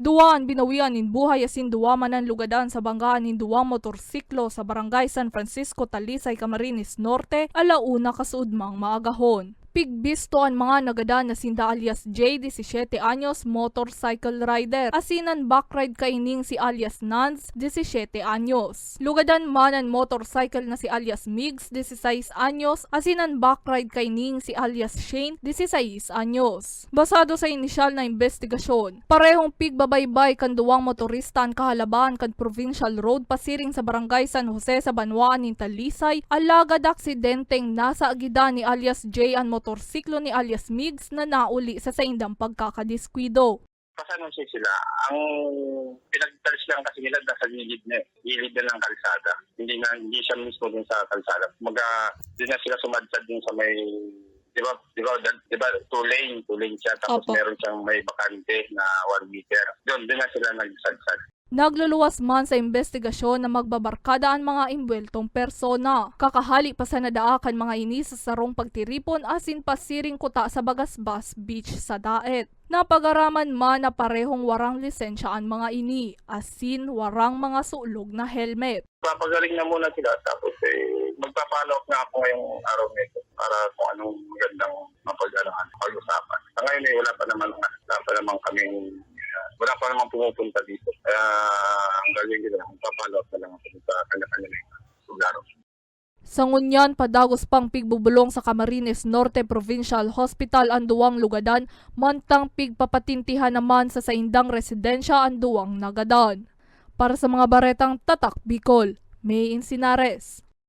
Duwaan binawian in buhay asin duwa manan lugadan sa banggaan in duwang motorsiklo sa barangay San Francisco, Talisay, Camarines Norte, alauna kasuudmang maagahon. Pigbisto mga nagadan na sinda alias J, 17 anyos, motorcycle rider. Asinan backride kaining si alias Nance, 17 anyos. Lugadan man ang motorcycle na si alias Migs, 16 anyos. Asinan backride kaining si alias Shane, 16 anyos. Basado sa inisyal na investigasyon, parehong pigbabaybay kan duwang motorista ang kahalaban kan provincial road pasiring sa barangay San Jose sa Banwaan ng Talisay, alagad aksidenteng nasa agidan ni alias J ang motorsiklo ni alias Migs na nauli sa saindang pagkakadiskwido. Pasanonsi sila. Ang pinagtalis lang kasi nila nasa gilid na eh. Gilid na ng kalsada. Hindi na hindi siya mismo dun sa kalsada. Maga, di na sila sumadsad dun sa may di ba, di ba, di ba, two lane, two lane siya, tapos Opo. meron siyang may bakante na one meter. Doon, doon na sila nagsadsad. Nagluluwas man sa investigasyon na magbabarkada ang mga imbweltong persona. Kakahali pa sa nadaakan mga ini sa sarong pagtiripon asin pasiring kuta sa Bagasbas Beach sa Daet. Napagaraman man na parehong warang lisensya ang mga ini, asin warang mga sulog na helmet. Papagaling na muna sila, tapos eh, magpapalo up na ako ngayong araw nito para kung anong magandang mapag-arahan, pag-usapan. Sa ngayon eh, wala pa naman, wala pa naman kaming wala pa naman pumupunta dito. Kaya ang galing nila, magpapalo up na lang sa kanya-kanya na lugar. Sa ngunyan, padagos pang pigbubulong sa Camarines Norte Provincial Hospital ang duwang lugadan, mantang pigpapatintihan naman sa saindang residensya ang duwang nagadan. Para sa mga baretang tatak Bicol, May Insinares.